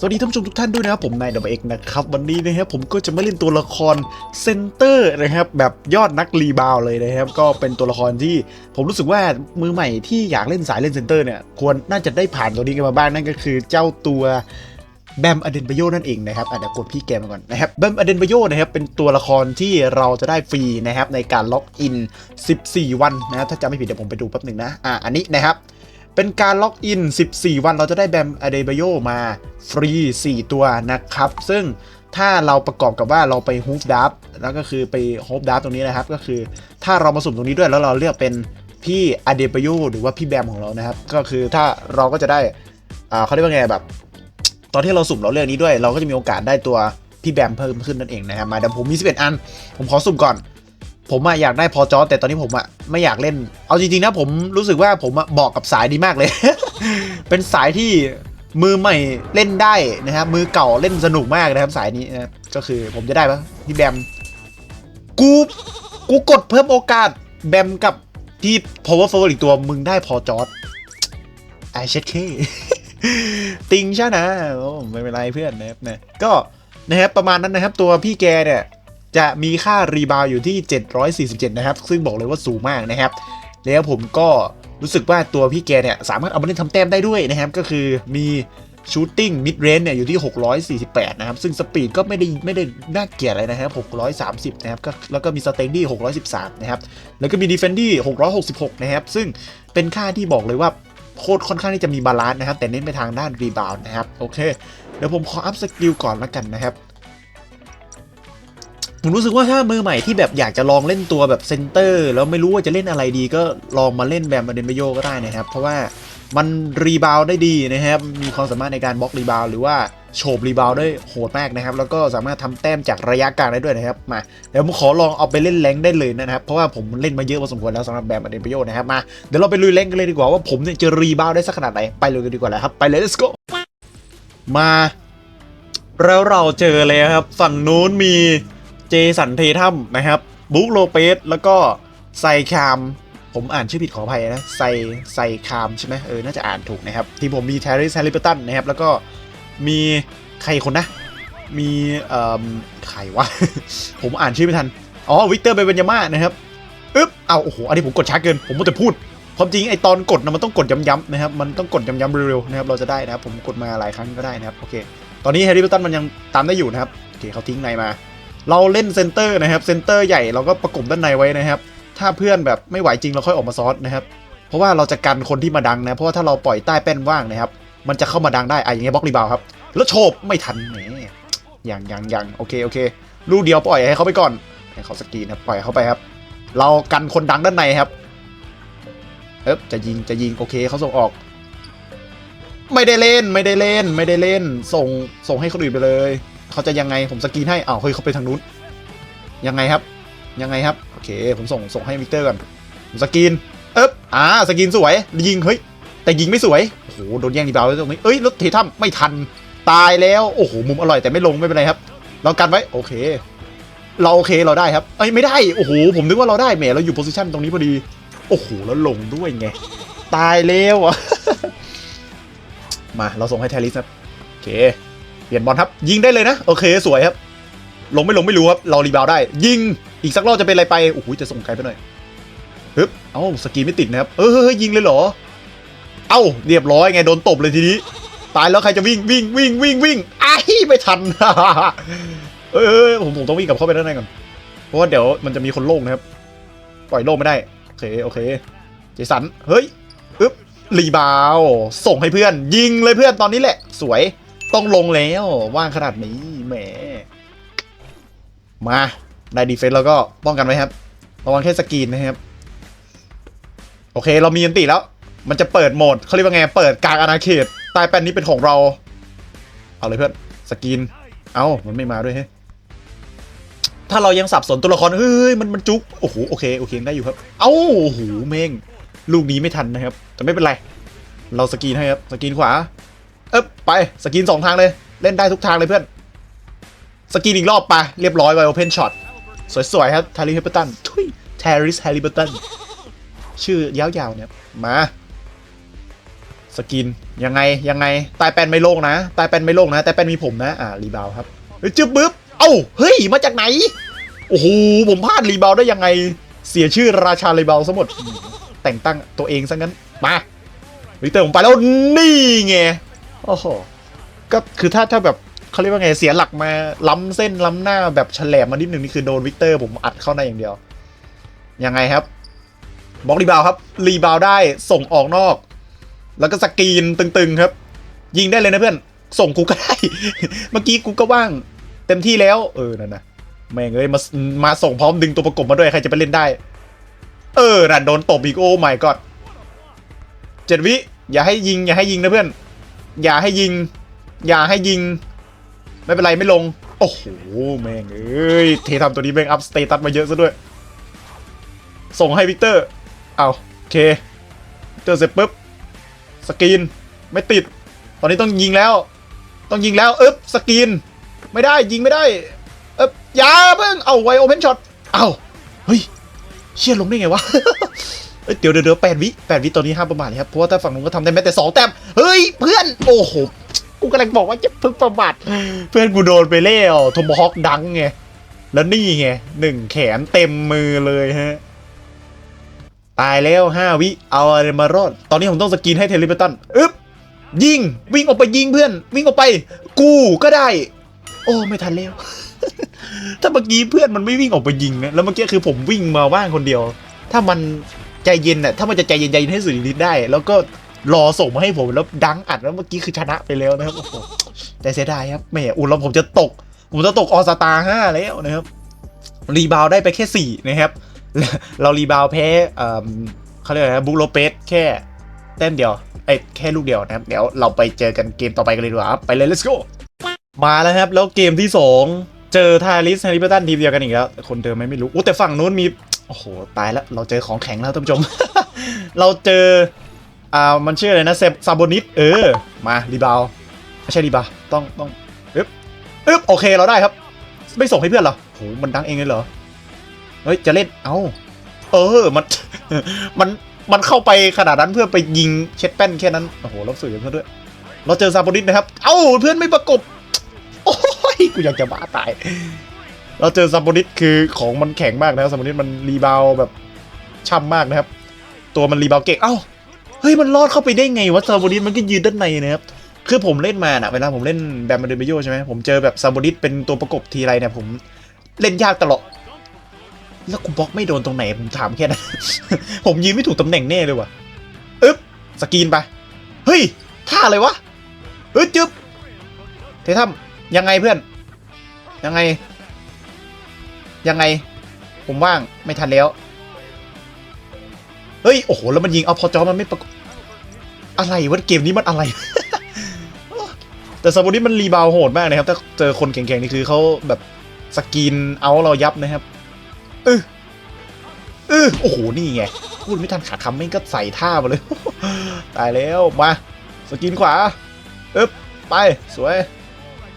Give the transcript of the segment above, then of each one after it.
สวัสดีท่านผู้ชมทุกท่านด้วยนะครับผมนายดับเอกนะครับวันนี้นะครับผมก็จะมาเล่นตัวละครเซนเตอร์นะครับแบบยอดนักรีบาวเลยนะครับก็เป็นตัวละครที่ผมรู้สึกว่ามือใหม่ที่อยากเล่นสายเล่นเซนเตอร์เนี่ยควรน่าจะได้ผ่านตัวนี้กันมาบ้างนั่นก็คือเจ้าตัวแบมอเดนบโยนั่นเองนะครับอะเดี๋ยวกดพี่แกมาก่อนนะครับแบมอเดนบโยนะครับเป็นตัวละครที่เราจะได้ฟรีนะครับในการล็อกอิน 14 วันนะถ้าจำไม่ผิดเดี๋ยวผมไปดูแป๊บหนึ่งนะอะอันนี้นะครับ เป็นการล็อกอิน 14 วันเราจะได้แบมอเดบโยมาฟรี 4 ตัวนะครับ ซึ่งถ้าเราประกอบกับว่าเราไปฮูฟดับแล้วก็คือไปฮูฟดับตรงนี้นะครับ ก็คือถ้าเรามาสุ่มตรงนี้ด้วยแล้วเราเลือกเป็นพี่อเดบโยหรือว่าพี่แบมของเรานะครับ ก็คือถ้าเราก็จะได้อ่าเขาเรียกว่าไงแบบ ตอนที่เราสุ่มเราเลือกนี้ด้วย เราก็จะมีโอกาสได้ตัวพี่แบมเพิ่มขึ้นนั่นเองนะครับมาเดี๋ยวผมมี 11 อัน ผมขอสุ่มก่อน ผมอะอยากได้พอจอแต่ตอนนี้ผมอะไม่อยากเล่น เอาจริงๆนะผมรู้สึกว่าผมอะเหมาะกับสายดีมากเลย เป็นสายที่มือใหม่เล่นได้นะครับมือเก่าเล่นสนุกมากนะครับสายนี้นะก็คือผมจะได้ปะพี่แบมกูกูกดเพิ่มโอกาสแบมกับพี่ power forward อีกตัวมึงได้พอจอดไอเช็ดเคติงใช่นะโอ้ไม่เป็นไรเพื่อนนะครับนะก็นะครับประมาณนั้นนะครับตัวพี่แกเนี่ย จะมีค่ารีบาวอยู่ที่ 747 นะครับ ซึ่งบอกเลยว่าสูงมากนะครับ แล้วผมก็รู้สึกว่าตัวพี่แกเนี่ย สามารถเอามาเล่นทำแต้มได้ด้วยนะครับ ก็คือมีชูตติ้งมิดเรนเนี่ยอยู่ที่ 648 นะครับ ซึ่งสปีดก็ไม่ได้ไม่ได้น่าเกลียดอะไรนะครับ 630 นะครับก็แล้วก็มีสเตนดี้613 นะครับ แล้วก็มีดีเฟนดี้666 นะครับ ซึ่งเป็นค่าที่บอกเลยว่าโคตรค่อนข้างที่จะมีบาลานซ์นะครับ แต่เน้นไปทางด้านรีบาวนะครับ โอเค เดี๋ยวผมขออัพสกิลก่อนละกันนะครับ ผมรู้สึกว่าถ้ามือใหม่ที่แบบอยากจะลองเล่นตัวแบบเซนเตอร์ แล้วไม่รู้ว่าจะเล่นอะไรดีก็ลองมาเล่นแบมอเดนเบโยก็ได้นะครับ เพราะว่ามันรีบาวได้ดีนะครับ มีความสามารถในการบล็อกรีบาวหรือว่าโฉบรีบาวได้โหดมากนะครับ แล้วก็สามารถทำแต้มจากระยะกลางได้ด้วยนะครับ มาเดี๋ยวผมขอลองเอาไปเล่นแรงได้เลยนะครับ เพราะว่าผมเล่นมาเยอะพอสมควรแล้วสำหรับแบมอเดนเบโยนะครับ มาเดี๋ยวเราไปลุยแรงกันเลยดีกว่าว่าผมเนี่ยจะรีบาวได้สักขนาดไหน ไปเลยกันดีกว่าเลยครับ ไปเลย let's go มา แล้วเราเจอเลยครับ ฝั่งนู้นมี เจสันเททัมนะครับบุ๊กโลเปสแล้วก็ไซคามผมอ่านชื่อผิดขออภัยนะไซไซคามใช่ไหมเออน่าจะอ่านถูกนะครับ ที่ผมมีแทริสแฮริปตันนะครับ แล้วก็มีใครคนนะ มีเอ่อใครวะ ผมอ่านชื่อไม่ทัน อ๋อ วิกเตอร์เบเบนยาม่านะครับอึ๊บเอาโอ้โห อันนี้ผมกดช้าเกิน ผมมัวแต่พูดความจริงไอตอนกดนะมันต้องกดย้ำๆนะครับ มันต้องกดย้ำๆเร็วๆนะครับ เราจะได้นะครับ ผมกดมาหลายครั้งก็ได้นะครับ โอเค ตอนนี้แฮร์รี่พอตตันมันยังตามได้อยู่นะครับ โอเคเขาทิ้งในมา เราเล่นเซนเตอร์นะครับเซนเตอร์ใหญ่เราก็ประกบด้านในไว้นะครับ ถ้าเพื่อนแบบไม่ไหวจริงเราค่อยออกมาซอสนะครับ เพราะว่าเราจะกันคนที่มาดังนะ เพราะว่าถ้าเราปล่อยใต้แป้นว่างนะครับ มันจะเข้ามาดังได้อะอย่างเงี้ยบล็อกรีบาวครับ แล้วโฉบไม่ทันแหมยังอยังอยังโอเคโอเค ลูกเดียวปล่อยให้เขาไปก่อนให้เขาสกีนครับปล่อยเขาไปครับ เรากันคนดังด้านในครับเอ๊บจะยิงจะยิงโอเคเขาส่งออก ไม่ได้เล่นไม่ได้เล่นไม่ได้เล่น ส่งส่งให้คนอื่นไปเลย เขาจะยังไงผมสกรีนให้อ้าวเฮ้ยเขาไปทางนู้นยังไงครับ ยังไงครับ โอเค ผมส่งส่งให้วิกเตอร์ก่อนผมสกรีนเอ๊บอ่าสกรีนสวยยิงเฮ้ยแต่ยิงไม่สวยโอ้โหโดนแย่งรีบาวตรงนี้เอ้ยรถเททัมไม่ทันตายแล้วโอ้โหมุมอร่อยแต่ไม่ลงไม่เป็นไรครับ เรากันไว้โอเค เราโอเคเราได้ครับเอ้ยไม่ได้โอ้โหผมนึกว่าเราได้แหมเราอยู่โพซิชันตรงนี้พอดีโอ้โหแล้วลงด้วยไงตายแล้วอะมาเราส่งให้แทริสครับโอเค เปลี่ยนบอลครับ ยิงได้เลยนะ โอเคสวยครับ ลงไม่ลงไม่รู้ครับ เรารีบาวได้ ยิงอีกสักรอบจะเป็นอะไรไปโอ้โหจะส่งไกลไปหน่อยฮึบเอ้าสกีไม่ติดนะครับเออเฮ้ยยิงเลยเหรอ เอ้าเรียบร้อยไงโดนตบเลยทีนี้ ตายแล้วใครจะวิ่งวิ่งวิ่งวิ่งวิ่งไอ้ไม่ทันเออผมผมต้องวิ่งกลับเข้าไปด้านในก่อนเพราะว่าเดี๋ยวมันจะมีคนโล่งนะครับ ปล่อยโล่งไม่ได้โอเคโอเคเจสันเฮ้ยอึ๊บรีบาว ส่งให้เพื่อน ยิงเลยเพื่อนตอนนี้แหละ สวย ต้องลงแล้วว่างขนาดนี้แหม มาได้ดีเฟนส์แล้วก็ป้องกันไว้ครับระวังแค่สกรีนนะครับ โอเคเรามีอันติแล้ว มันจะเปิดโหมดเขาเรียกว่าไงเปิดกลางอาณาเขตใต้แป้นนี้เป็นของเรา เอาเลยเพื่อนสกรีน เอามันไม่มาด้วยเฮ้ถ้าเรายังสับสนตัวละครเฮ้ยมันมันจุกโอ้โหโอเคโอเคได้อยู่ครับ เอ้าโอ้โหเม่งลูกนี้ไม่ทันนะครับ แต่ไม่เป็นไร เราสกรีนให้ครับสกรีนขวา เอ๊บไปสกรีนสองทางเลย เล่นได้ทุกทางเลยเพื่อน สกรีนอีกรอบไป เรียบร้อยไวโอเพนช็อตสวยๆครับทาริเฮปตันทุยทาริสแฮริเบตันชื่อยาวๆเนี่ยมาสกินยังไงยังไงตายแปนไม่โลงนะตายแปนไม่โลงนะแต่แปนมีผมนะอ่ารีบาวครับเฮ้ยจึ๊บปึ๊บเอ้าเฮ้ยมาจากไหนโอ้โหผมพลาดรีบาวได้ยังไงเสียชื่อราชารีบาวซะหมดแต่งตั้งตัวเองซะงั้นมาวิเตอร์ผมไปแล้วนี่ไง โอ้โห ก็คือถ้าถ้าแบบเขาเรียกว่าไงเสียหลักมาล้ำเส้นล้ำหน้าแบบฉลบมานิดหนึ่งนี่คือโดนวิกเตอร์ผมอัดเข้าในอย่างเดียว ยังไงครับบล็อกรีบาวครับ รีบาวได้ส่งออกนอก แล้วก็สกรีนตึงๆครับ ยิงได้เลยนะเพื่อน ส่งกูก็ได้ เมื่อกี้กูก็ว่าง เต็มที่แล้ว เออนั่นนะแม่งเอ้ยมามาส่งพร้อมดึงตัวประกบมาด้วย ใครจะไปเล่นได้ เออนั่นโดนตบอีกโอ้ไม่กอดเจ็ดวิ อย่าให้ยิง อย่าให้ยิงนะเพื่อน อย่าให้ยิง อย่าให้ยิง ไม่เป็นไรไม่ลง โอ้โหแม่งเอ้ยเททำตัวนี้แม่งอัพสเตตัสมาเยอะซะด้วย ส่งให้วิกเตอร์เอาโอเคเตอเสร็จปุ๊บสกรีนไม่ติด ตอนนี้ต้องยิงแล้ว ต้องยิงแล้วอึ๊บสกรีนไม่ได้ยิงไม่ได้อึ๊บอย่าเพิ่งเอาไวโอเพนช็อตเอาเฮ้ยเชี่ยลงได้ไงวะ เดี๋ยวเดี๋ยวเดี๋ยวแปดวิแปดวิตอนนี้ห้ามประมาทครับเพราะว่าถ้าฝั่งนู้นก็ทำได้แม้แต่สองแต้มเฮ้ยเพื่อนโอ้โหกูกำลังบอกว่าจะพึ่งประมาทเพื่อนกูโดนไปเล่วทมฮอคดังไงแล้วนี่ไงหนึ่งแขนเต็มมือเลยฮะตายแล้วห้าวิเอาอะไรมารอดตอนนี้ผมต้องสกรีนให้เทเลเบตันอึ๊บยิงวิ่งออกไปยิงเพื่อน วิ่งออกไป กูก็ได้ โอ้ไม่ทันแล้ว ถ้าเมื่อกี้เพื่อนมันไม่วิ่งออกไปยิงนะแล้วเมื่อกี้คือผมวิ่งมาว่างคนเดียว ถ้ามัน ใจเย็นน่ะถ้ามันจะใจเย็นใจเย็นให้สุดฤทธิ์ได้ แล้วก็รอส่งมาให้ผมแล้วดังอัดแล้วเมื่อกี้คือชนะไปแล้วนะครับโอ้โหแต่เสียดายครับแหมอุ่นแล้วผมจะตก ผมจะตกออสตาห้าแล้วนะครับรีบาวได้ไปแค่สี่นะครับ เรารีบาวแพ้เอิ่มเขาเรียกอะไรนะบุกโลเปสแค่แต้มเดียวไอ้แค่ลูกเดียวนะครับ เดี๋ยวเราไปเจอกันเกมต่อไปกันเลยดีกว่าไปเลย let's go มาแล้วครับ แล้วเกมที่ 2 เจอทาริสแฮร์รี่เบตันทีมเดียวกันอีกแล้ว คนเดิมไมไม่รู้อู้ แต่ฝั่งนู้นมี โอ้โห ตายแล้ว เราเจอของแข็งแล้วท่านผู้ชม เราเจอ อ่า มันชื่ออะไรนะเซบซาโบนิสเออ มารีบาวไม่ใช่รีบาวต้องต้องอึ๊บอึ๊บโอเคเราได้ครับ ไม่ส่งให้เพื่อนเหรอโหมันดังเองเลยเหรอ เฮ้ย จะเล่น เอ้า เออ มัน มัน มันเข้าไปขนาดนั้นเพื่อไปยิงเช็ดแป้นแค่นั้น โอ้โหรับสื่อเขาด้วย เราเจอซาโบนิสนะครับ เอ้า เพื่อนไม่ประกบ โอ้ย กูอยากจะบ้าตาย เราเจอซาโบนิสคือของมันแข็งมากนะครับซาโบนิสมันรีบาวแบบช่ำมากนะครับ ตัวมันรีบาวเก่งเอ้าเฮ้ยมันรอดเข้าไปได้ไงวะซาโบนิสมันก็ยืนด้านในนะครับคือผมเล่นมานะเวลาผมเล่นแบมเดเบโยใช่ไหมผมเจอแบบซาโบนิสเป็นตัวประกบทีไรเนี่ยผมเล่นยากตลอดแล้วกูบล็อกไม่โดนตรงไหนผมถามแค่นั้นผมยืนไม่ถูกตำแหน่งแน่เลยว่ะอึ๊บสกรีนไปเฮ้ยท่าอะไรวะเฮ้ยจึ๊บเททัมยังไงเพื่อน ยังไง ยังไง ผมว่างไม่ทันแล้ว เฮ้ย โอ้โห แล้วมันยิงเอาพอจอมันไม่ประกอะไรวะเกมนี้มันอะไร แต่ซาบูนี่มันรีบาวโหดมากนะครับ ถ้าเจอคนแข็งๆนี่คือเขาแบบสกรีนเอาเรายับนะครับเออเออโอ้โห นี่ไง พูดไม่ทันขาดคำไม่งก็ใส่ท่ามาเลย ตายแล้ว มา สกินขวาอึ๊บ ไป สวย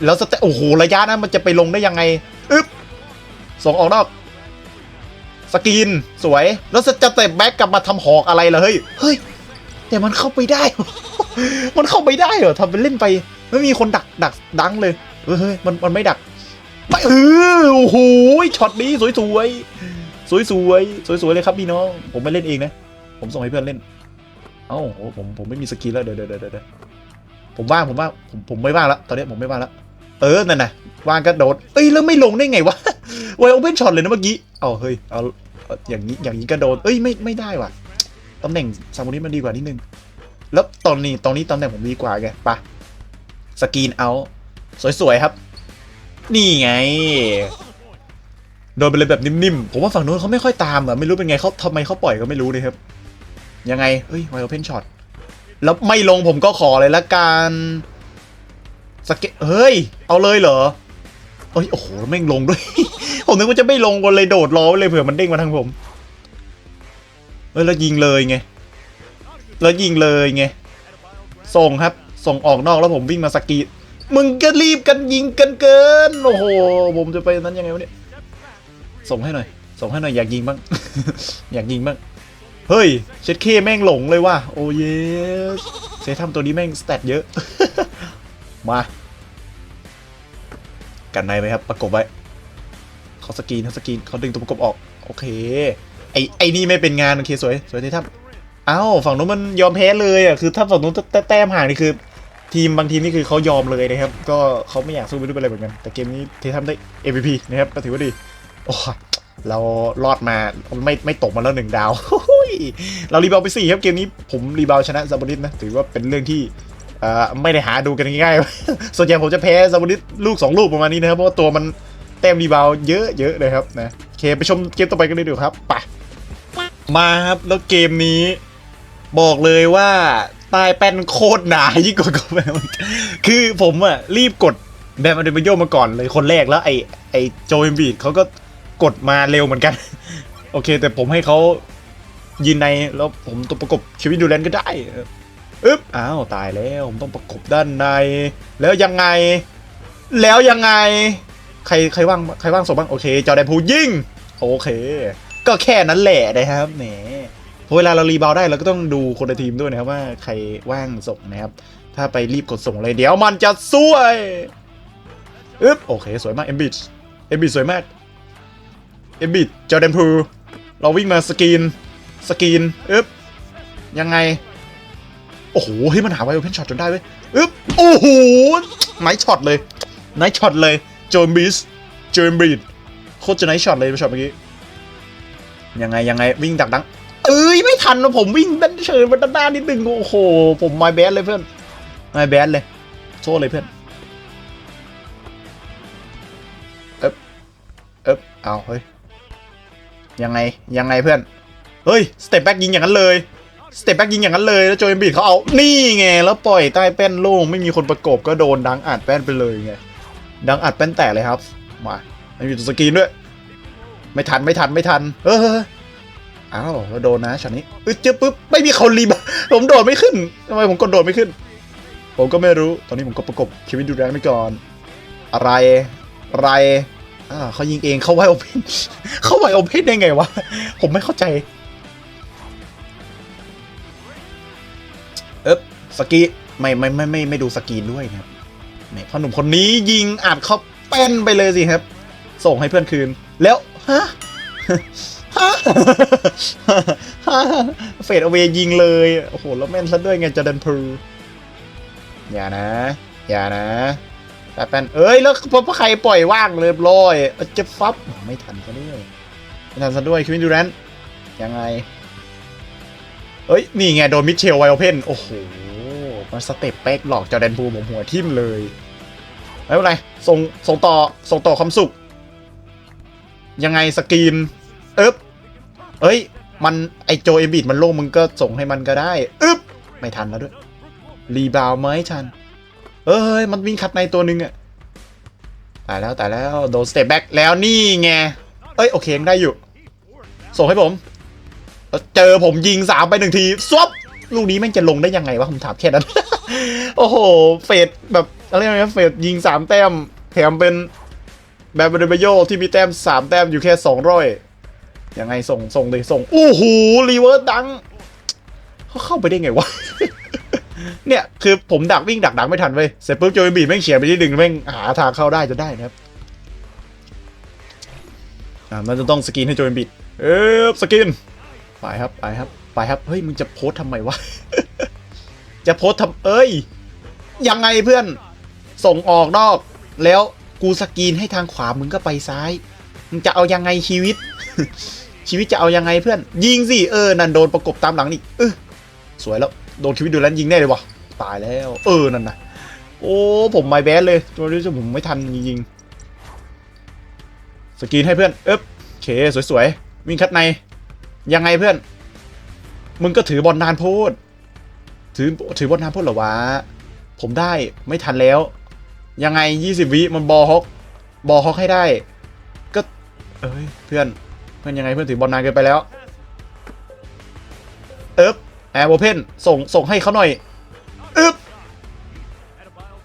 แล้วสเตโอ้โห ระยะนั้นมันจะไปลงได้ยังไง อึ๊บ ส่งออกนอกสกินสวย แล้วจะเตะแบ็กกลับมาทำหอกอะไรล่ะเฮ้ยเฮ้ยแต่มันเข้าไปได้ มันเข้าไปได้เหรอทำเป็นเล่นไป ไม่มีคนดักดักดังเลยเฮ้ยเฮ้ยมันมันไม่ดักไม่เออโอ้โหช็อตนี้สวยสวยสวยสวยสวยสวยเลยครับพี่น้อง ผมไม่เล่นเองนะ ผมส่งให้เพื่อนเล่น เอ้าโหผมผมไม่มีสกิลแล้วเดี๋ยวเดี๋ยวเดี๋ยวเดี๋ยวผมว่างผมว่างผมผมไม่ว่างแล้วตอนนี้ผมไม่ว่างแล้วเออนั่นนะ วางก็โดดเอ้ยแล้วไม่ลงได้ไงวะไวโอเ n นช็อตเลยนะเมื่อกี้เอาเฮ้ยเอาอย่างนี้อย่างนี้ก็โดนเอ้ยไม่ไม่ได้ว่ะตำแหน่งซามูนี้มันดีกว่านิดนึงแล้วตอนนี้ตอนนี้ตำแหน่งผมดีกว่าไงปะสกรีนเอาสวยๆครับ นี่ไงโดนไปเลยแบบนิ่มๆ ผมว่าฝั่งนู้นเขาไม่ค่อยตามอะไม่รู้เป็นไงเขาทำไมเขาปล่อยก็ไม่รู้เลยครับ ยังไง เฮ้ยไวโอเพนช็อตแล้วไม่ลงผมก็ขอเลยละกันสเกตเฮ้ย เอาเลยเหรอ เอ้ยโอ้โหแม่งลงด้วย ผมนึกว่าจะไม่ลงก็เลยโดดรอไว้เลยเผื่อมันเด้งมาทางผมเฮ้ยแล้วยิงเลยไงแล้วยิงเลยไงส่งครับ ส่งออกนอกแล้วผมวิ่งมาสกีมึงก็รีบกันยิงกันเกินโอ้โหผมจะไปนั้นยังไงวะเนี่ยส่งให้หน่อย ส่งให้หน่อยอยากยิงบ้าง อยากยิงบ้างเฮ้ยเช็ดเคแม่งหลงเลยว่ะโอ้เยสเซทัมตัวนี้แม่งสเตตเยอะ มา กันในไหมครับ ประกบไว้เขาสกรีนเขาสกรีนเขาดึงตัวประกบออก โอเค ไอไอนี่ไม่เป็นงาน โอเค สวย สวยเซทัมเอ้าฝั่งนู้นมันยอมแพ้เลยอะคือถ้าฝั่งนู้นแต้มห่างนี่คือ ทีมบางทีมนี่คือเขายอมเลยนะครับ ก็เขาไม่อยากสู้ไม่รู้เป็นอะไรเหมือนกัน แต่เกมนี้เททัมได้ MVP นะครับก็ถือว่าดีโอ้เรารอดมาไม่ไม่ตกมาแล้วหนึ่งดาว เรารีบาวไปสี่ครับเกมนี้ผมรีบาวชนะซาบูริสนะถือว่าเป็นเรื่องที่ ไม่ได้หาดูกันง่ายๆ ส่วนใหญ่ผมจะแพ้ซาบูริสลูกสองลูกประมาณนี้นะครับ เพราะว่าตัวมันแต้มรีบาวเยอะเยอะเลยครับนะโอเคไปชมเกมต่อไปกันเลยดีกว่าครับไปมาครับแล้วเกมนี้บอกเลยว่าใต้แป้นโคตรหนายิ่งกว่ากาแฟมันคือผมอะรีบกดแบมอเดอร์โยมาก่อนเลยคนแรกแล้วไอไอโจเอมบีดเขาก็กดมาเร็วเหมือนกัน โอเค แต่ผมให้เขายืนในแล้วผมต้องประกบเควินดูแลนก็ได้ อึ๊บอ้าวตายแล้วผมต้องประกบด้านใน แล้วยังไง แล้วยังไง ใครใครว่างใครว่างส่งบ้างโอเค จอแดนพูยิงโอเค ก็แค่นั้นแหละนะครับแหมเพราะเวลาเรารีบาวได้เราก็ต้องดูคนในทีมด้วยนะครับว่าใครว่างส่งนะครับ ถ้าไปรีบกดส่งเลยเดี๋ยวมันจะซวยอึ๊บโอเค สวยมากเอ็มบิดเอ็มบิดสวยมากเอ็มบิดจอร์แดนพูเราวิ่งมาสกรีนสกรีนอึ๊บยังไง โอ้โหเฮ้ยมันหาไวโอเพนช็อตจนได้เว้ยอึ๊บโอ้โหไนท์ช็อตเลยไนท์ช็อตเลยโจมบิสโจมบิดโคตรจะไนท์ช็อตเลยช็อตเมื่อกี้ยังไงยังไงวิ่งดักดังเอ้ยไม่ทันนะผมวิ่งด้านเชิญมาด้านหน้านิดนึงโอ้โหผมไมาแบดเลยเพื่อนไมาแบดเลยโซ่เลยเพื่อนเอ๊บเอ๊บเอาเฮ้ยยังไงยังไงเพื่อนเฮ้ยสเต็ปแบ็กยิงอย่างนั้นเลย สเต็ปแบ็กยิงอย่างนั้นเลยแล้วโจเอมบีดเขาเอา นี่ไง แล้วปล่อยใต้แป้นโล่งไม่มีคนประกบก็โดนดังอัดแป้นไปเลยไง ดังอัดแป้นแตกเลยครับ มาไม่มีตัวสกรีนด้วย ไม่ทันไม่ทันไม่ทัน เอออ้าวแล้วโดนนะช็อตนี้อึดเจอปุ๊บไม่มีเขารีบผมโดดไม่ขึ้นทำไมผมกดโดดไม่ขึ้น ผมก็ไม่รู้ ตอนนี้ผมก็ประกบเควินดูแรนไปก่อน อะไรอะไรอ่าเขายิงเองเขาไวโอเพนเขาไวโอเพนได้ไงวะ ผมไม่เข้าใจ สกีไม่ไม่ไม่ไม่ไม่ดูสกีนด้วยนะครับแหมพ่อหนุ่มคนนี้ยิงอัดเขาแป้นไปเลยสิครับ ส่งให้เพื่อนคืน แล้วฮะฮะเฟดเอาเวยิงเลย โอ้โห แล้วแม่นซะด้วยไงจอร์แดนพูอย่านะ อย่านะแต่เป็นเอ้ย แล้วพอใครปล่อยว่างเลยบร้อยเอาจะฟับ ไม่ทันซะด้วยไม่ทันซะด้วยคิวินดูแรนยังไง เอ้ย นี่ไง โดนมิเชลไวโอเพนโอ้โห มันสเต็ปเป๊กหลอกจอแดนพูผมหัวทิ่มเลยไม่เป็นไรส่งส่งต่อส่งต่อความสุข ยังไงสกรีนอึ๊บเอ้ย มันไอโจเอบิดมันโล่งมึงก็ส่งให้มันก็ได้อึ๊บไม่ทันแล้วด้วย รีบาวไหมทัน เอ้ย มันวิ่งคัดในตัวหนึงอะตายแล้วตายแล้วโดนสเตปแบ็กแล้วนี่ไง เอ้ย โอเคยังได้อยู่ ส่งให้ผม เจอผมยิงสามไปหนึ่งทีซวบ ลูกนี้แม่งจะลงได้ยังไงวะผมถามแค่นั้น โอ้โห เฟดแบบอะไรนะเฟดยิงสามแต้ม แถมเป็นแบบเบเบโยที่มีแต้มสามแต้มอยู่แค่สองร้อยยังไงส่งส่งเลยส่งโอ้โหรีเวิร์สดังเขาเข้าไปได้ไงวะ เนี่ยคือผมดักวิ่งดักดักไม่ทันเว้ยเสร็จปุ๊บโจยบีแม่งเฉียดไปที่ดึงแม่งหาทางเข้าได้จะได้นะครับอ่ามันจะต้องสกินให้โจยบีเอ๊ะสกินไปครับไปครับ ไปครับ เฮ้ย มึงจะโพสทำไมวะ จะโพสทำเอ้ย ยังไงเพื่อน ส่งออกนอก แล้วกูสกรีนให้ทางขวา มึงก็ไปซ้าย มึงจะเอายังไงชีวิต ชีวิตจะเอายังไงเพื่อน ยิงสิ เออ นั่นโดนประกบตามหลังนี่เออสวยแล้ว โดนชีวิตดูแลนยิงได้เลยวะตายแล้ว เออ นั่นนะโอ้ ผมไม่แบดเลย ตัวนี้ผมไม่ทันยิงๆสกรีนให้เพื่อนเอ๊บเค สวยๆ วิ่งคัดใน ยังไงเพื่อน มึงก็ถือบอลนานโพด ถือถือบอลนานโพดเหรอวะ ผมได้ไม่ทันแล้ว ยังไง20วิมันบอฮอกบอฮอกให้ได้ ก็ เอ้ยเพื่อนเพื่อนยังไงเพื่อนถือบอลนานเกินไปแล้ว เอ๊บแอร์โอเพนส่งส่งให้เขาหน่อยอึ๊บ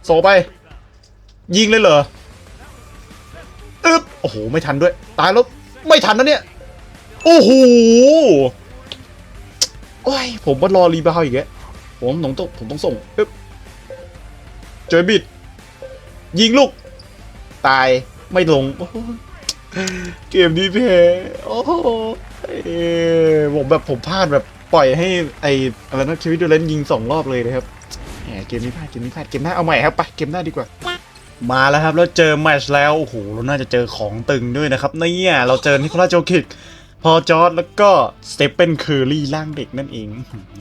ส่งไป ยิงเลยเหรออึ๊บโอ้โห ไม่ทันด้วย ตายแล้ว ไม่ทันนะเนี่ย โอ้โห โอ้ยผมว่ารอรีบาวอีกแล้วผมต้องต้องผมต้องส่งปึ๊บเจอบิด ยิงลูก ตายไม่ลง เกมนี้แพ้โอ้โหเอ้ยผมแบบผมพลาดแบบปล่อยให้ไออะไรนะชีวิตดูเลนยิงสองรอบเลยนะครับแหมเกมนี้พลาดเกมนี้พลาดเกมหน้าเอาใหม่ครับไปเกมหน้าดีกว่า มาแล้วครับแล้วเจอแมชแล้วโอ้โหเราน่าจะเจอของตึงด้วยนะครับเนี่ยเราเจอนิโคลัสโจคิก อจอร์ดแล้วก็สเตเฟนเคอร์รี่ร่างเด็กนั่นเอง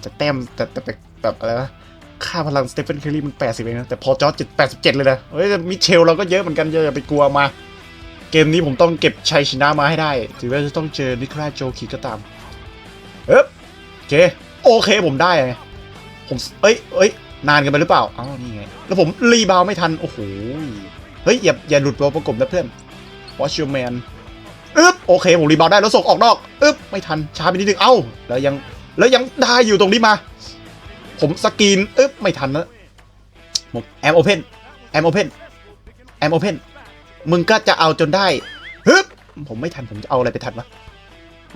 จะแต้มแต่แต่แบบอะไรวะค่าพลังสเตเฟนเคอร์รี่มัน 80เองนะแต่พอจอร์ดจะ87 เลยนะเฮ้ยมิเชลเราก็เยอะเหมือนกันอย่าไปกลัวมา เกมนี้ผมต้องเก็บชัยชนะมาให้ได้ถือว่าจะต้องเจอนิโคลัสโจคิกก็ตามเอ๊บโอเคโอเคผมได้ไงผมเอ้ยเอ้ยนานกันไปหรือเปล่าอ้าวนี่ไง แล้วผมรีบาวไม่ทัน โอ้โห เฮ้ย อย่าอย่าหลุดตัวประกบนะเพื่อน Watch your man อึ๊บโอเคผมรีบาวได้แล้วส่งออกนอกอึ๊บไม่ทันช้าไปนิดนึงเอ้าแล้วยังแล้วยังได้อยู่ตรงนี้มา ผมสกรีนอึ๊บไม่ทันนะผมแอมโอเพนแอมโอเพนแอมโอเพนมึงก็จะเอาจนได้ฮึบผมไม่ทันผมจะเอาอะไรไปทันวะ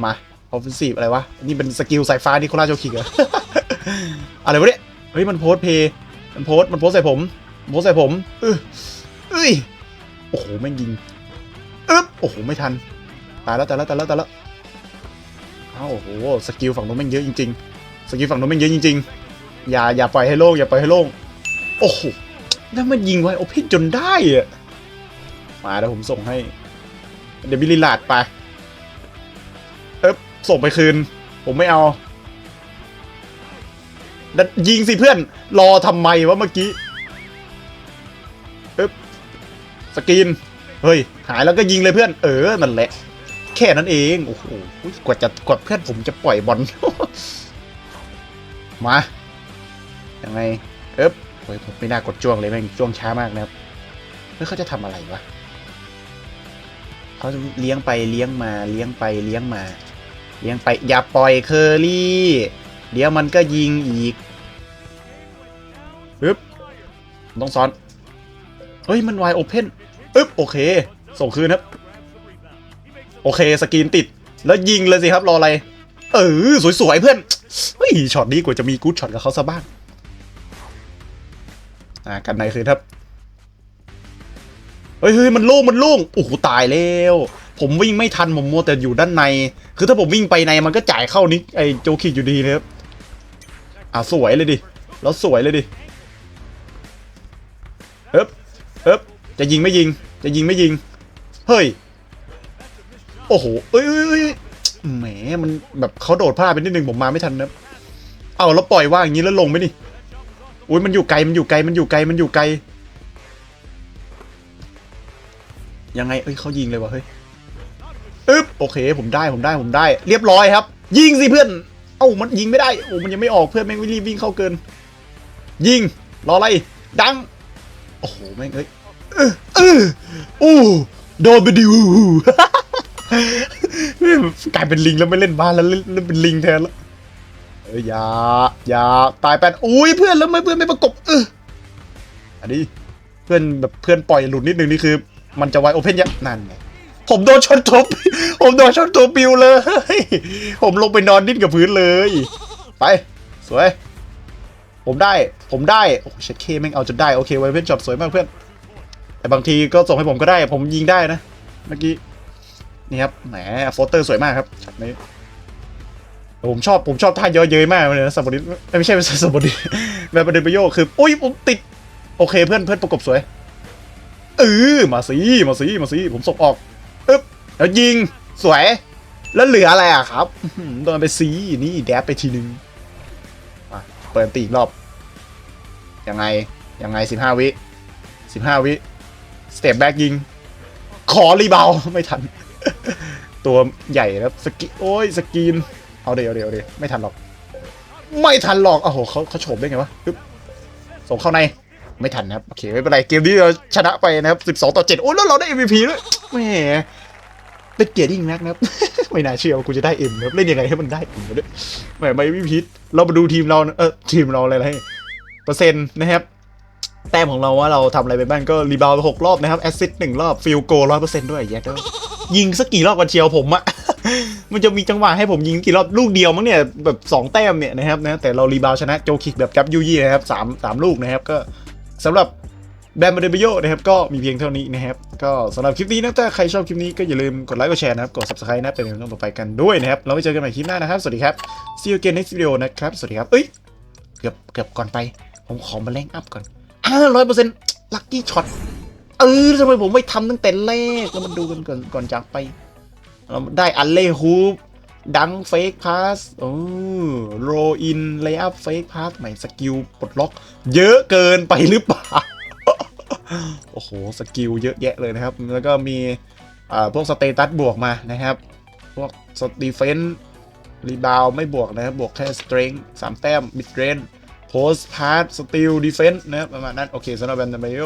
มาออฟเฟนซีฟอะไรวะนี่เป็นสกิลสายฟ้านี่โคราชโจคิกเหรออะไรวะเนี่ยเฮ้ยมันโพสเพย์มันโพสมันโพสใส่ผมโพสใส่ผมเออเอ้ยโอ้โหแม่งยิงอึ๊บโอ้โหไม่ทันายแล้วตายแล้วตายแล้วตายแล้วเอ้าโอ้โหสกิลฝั่งนู้นแม่งเยอะจริงๆสกิลฝั่งนู้นแม่งเยอะจริงๆอย่าอย่าปล่อยให้โล่งอย่าปล่อยให้โล่งโอ้โหแล้วมันยิงไว้โอเพนจนได้อะมาแล้วผมส่งให้เดบิลิลาดไปเอ๊บส่งไปคืน ผมไม่เอาดันยิงสิเพื่อน รอทำไมวะเมื่อกี้เอ๊บสกรีน เฮ้ย หายแล้วก็ยิงเลยเพื่อน เออนั่นแหละ แค่นั้นเอง โอ้โหกว่าจะกดเพื่อนผมจะปล่อยบอล มา ยังไงเอ๊บเฮ้ยผมไม่น่ากดจ้วงเลยแม่งจ้วงช้ามากนะครับเฮ้ยเขาจะทำอะไรวะเขาเลี้ยงไปเลี้ยงมาเลี้ยงไปเลี้ยงมา เลี้ยงไปอย่าปล่อยเคอรี่ เดี๋ยวมันก็ยิงอีกปึ๊บต้องซ้อน เฮ้ยมันวายโอเพนอึ๊บโอเค ส่งคืนครับ โอเคสกรีนติดแล้วยิงเลยสิครับรออะไร เออสวยๆเพื่อนเฮ้ยช็อตนี้กว่าจะมีกู๊ดช็อตกับเขาซะบ้างอ่ากันในคืนครับเฮ้ยเฮ้ยมันโล่งมันโล่งโอ้โหตายแล้วผมวิ่งไม่ทันผมมัวแต่อยู่ด้านใน คือถ้าผมวิ่งไปในมันก็จ่ายเข้านิกไอโจคิกอยู่ดีนะครับอ่าสวยเลยดิแล้วสวยเลยดิเอ๊บเอ๊บจะยิงไม่ยิง จะยิงไม่ยิง เฮ้ย โอ้โหเอ้ยเอ้ยแหมมันแบบเขาโดดพลาดไปนิดนึงผมมาไม่ทันนะเอาแล้วปล่อยว่างอย่างนี้แล้วลงไหมนี่อุ้ยมันอยู่ไกลมันอยู่ไกลมันอยู่ไกลมันอยู่ไกล ยังไงเอ้ยเขายิงเลยวะเฮ้ยอึ๊บโอเค ผมได้ผมได้ผมได้ เรียบร้อยครับ ยิงสิเพื่อน เอ้ามันยิงไม่ได้โอ้มันยังไม่ออกเพื่อนแม่งรีบวิ่งเข้าเกิน ยิงรออะไรดังโอ้โหแม่งเอ้ยเออเอออู้โดนไปดิว กลายเป็นลิงแล้วไม่เล่นบ้านแล้วเล่นเล่นเป็นลิงแทนแล้วเอ้ยอย่าอย่าตายแปดอุ้ยเพื่อนแล้วไม่เพื่อนไม่ประกบเอออันนี้เพื่อนแบบเพื่อนปล่อยหลุดนิดนึงนี่คือ มันจะไวโอเพนยะนั่นไงผมโดนชนทบผมโดนชนตัวปิวเลย ผมลงไปนอนดิ้นกับพื้นเลย ไป สวย ผมได้ ผมได้ โอ้เช็ดเคแม่งเอาจนได้ โอเคไวเพื่อนช็อตสวยมากเพื่อน แต่บางทีก็ส่งให้ผมก็ได้ ผมยิงได้นะ เมื่อกี้ นี่ครับ แหมโฟลเตอร์สวยมากครับช็อตนี้ ผมชอบ ผมชอบท่าเยอะเย้ยมากเลยนะสมบูรณ์ไม่ใช่ไม่ใช่สมบูรณ์แบบประเด็นประโยคคือ อุ้ยผมติด โอเคเพื่อนเพื่อนประกบสวย เออมาสิ มาสิ มาสิ ผมส่งออกอึ๊บแล้วยิง สวย แล้วเหลืออะไรอะครับโดนไปซีนี่แดบไปทีนึงเปิดตีอีกรอบ ยังไง ยังไงสิบห้าวิสิบห้าวิ สเตปแบ็กยิง ขอรีบาวไม่ทัน ตัวใหญ่ครับสกีโอ้ยสกรีน เอาเดี๋ยวเดี๋ยวเดี๋ยวไม่ทันหรอก ไม่ทันหรอกโอ้โหเขาเขาโฉบได้ไงวะส่งเข้าในไม่ทันนะครับ โอเค ไม่เป็นไร เกมนี้เราชนะไปนะครับ 12 ต่อ 7 โอ้ยแล้วเราได้ MVP ด้วยแหมเป็นเกียรติยิ่งนักนะครับ ไม่น่าเชื่อว่ากูจะได้เอ็มครับเล่นยังไงให้มันได้เอ็มด้วยแหมไม่มีพิษเรามาดูทีมเราเออทีมเราอะไรให้เปอร์เซ็นต์นะครับ แต้มของเราว่าเราทำอะไรไปบ้างก็รีบาวด์หกรอบนะครับ แอสซิสต์หนึ่งรอบ ฟิลโกร้อยเปอร์เซ็นต์ด้วยแย่ด้วย ยิงสักกี่รอบกันเชียวผมอะมันจะมีจังหวะให้ผมยิงกี่รอบลูกเดียวมั้งเนี่ยแบบสองแต้มเนี่ยนะครับนะแต่เรารีบาวชนะโจคิกแบบกับยูยี่นะครับสามสามลูกนะครับก็สำหรับแบมเบเดเบโยนะครับก็มีเพียงเท่านี้นะครับก็สำหรับคลิปนี้นะถ้าใครชอบคลิปนี้ก็อย่าลืมกดไลค์กดแชร์นะครับกด subscribe นะเป็นกำลังต่อไปกันด้วยนะครับเราไปเจอกันใหม่คลิปหน้านะครับ สวัสดีครับ see you again next video นะครับสวัสดีครับเอ้ยเกือบเกือบก่อนไป ผมขอมาแรงอัพก่อนห้าร้อยเปอร์เซ็นต์ลัคกี้ช็อต เออทำไมผมไม่ทำตั้งแต่แรกแล้วมาดูกันก่อนก่อนจากไป เราได้อัลเล่ฮูปดังเฟกพาสโอ้โรอินเลย์อัพเฟกพาสใหม่สกิลปลดล็อก เยอะเกินไปหรือเปล่า โอ้โห สกิลเยอะแยะเลยนะครับ แล้วก็มีอ่าพวกสเตตัสบวกมานะครับ พวกสตีเฟนรีบาวไม่บวกนะครับ บวกแค่สเตรงสามแต้มมิดเรน โพสพาร์สติลดีเฟนส์นะครับประมาณนั้น โอเคสำหรับแบมเบโย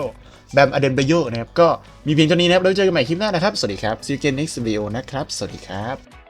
แบมอเดนเบโยนะครับ ก็มีเพียงเท่านี้นะครับ แล้วเจอกันใหม่คลิปหน้านะครับ สวัสดีครับ see you again next video นะครับ สวัสดีครับ